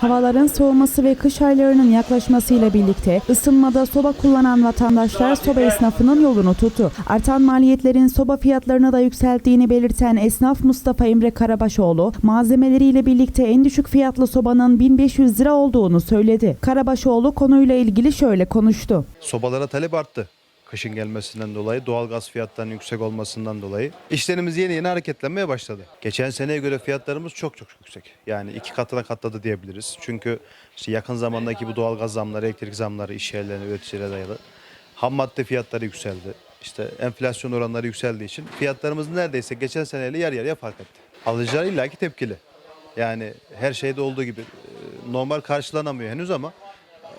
Havaların soğuması ve kış aylarının yaklaşmasıyla birlikte ısınmada soba kullanan vatandaşlar soba esnafının yolunu tuttu. Artan maliyetlerin soba fiyatlarını da yükselttiğini belirten esnaf Mustafa Emre Karabaşoğlu, malzemeleriyle birlikte en düşük fiyatlı sobanın 1500 lira olduğunu söyledi. Karabaşoğlu konuyla ilgili şöyle konuştu. Sobalara talep arttı. Kışın gelmesinden dolayı, doğalgaz fiyatlarının yüksek olmasından dolayı. İşlerimiz yeni yeni hareketlenmeye başladı. Geçen seneye göre fiyatlarımız çok çok yüksek. Yani iki katına katladı diyebiliriz. Çünkü işte yakın zamandaki bu doğalgaz zamları, elektrik zamları iş yerlerine, üreticilere dayalı. Ham madde fiyatları yükseldi. İşte enflasyon oranları yükseldiği için fiyatlarımız neredeyse geçen seneyle yer yarıya fark etti. Alıcılar illaki tepkili. Yani her şeyde olduğu gibi e, normal karşılanamıyor henüz ama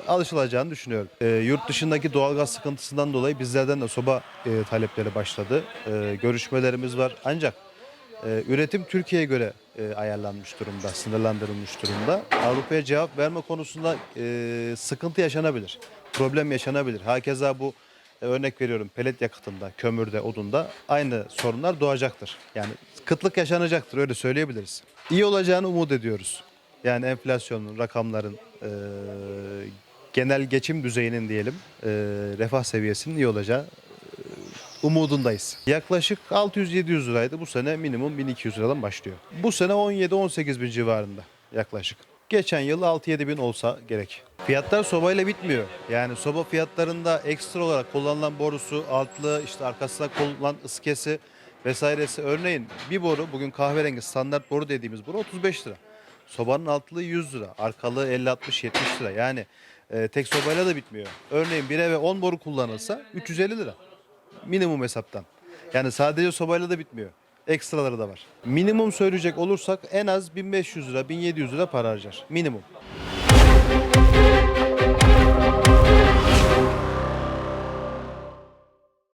alışılacağını düşünüyorum. E, yurt dışındaki doğalgaz sıkıntısından dolayı bizlerden de soba e, talepleri başladı. E, görüşmelerimiz var ancak e, üretim Türkiye'ye göre e, ayarlanmış durumda, sınırlandırılmış durumda. Avrupa'ya cevap verme konusunda e, sıkıntı yaşanabilir, problem yaşanabilir. Hakeza bu e, örnek veriyorum pelet yakıtında, kömürde, odunda aynı sorunlar doğacaktır. Yani kıtlık yaşanacaktır öyle söyleyebiliriz. İyi olacağını umut ediyoruz. Yani enflasyonun, rakamların, e, genel geçim düzeyinin diyelim, e, refah seviyesinin iyi olacağı e, umudundayız. Yaklaşık 600-700 liraydı. Bu sene minimum 1200 liradan başlıyor. Bu sene 17-18 bin civarında yaklaşık. Geçen yıl 6-7 bin olsa gerek. Fiyatlar sobayla bitmiyor. Yani soba fiyatlarında ekstra olarak kullanılan borusu, altlı, işte arkasına kullanılan ıskesi vesairesi. Örneğin bir boru bugün kahverengi standart boru dediğimiz boru 35 lira. Sobanın altlığı 100 lira, arkalığı 50-60-70 lira. Yani e, tek sobayla da bitmiyor. Örneğin bir eve 10 boru kullanılsa 350 lira. Minimum hesaptan. Yani sadece sobayla da bitmiyor. Ekstraları da var. Minimum söyleyecek olursak en az 1500 lira, 1700 lira para harcar. Minimum.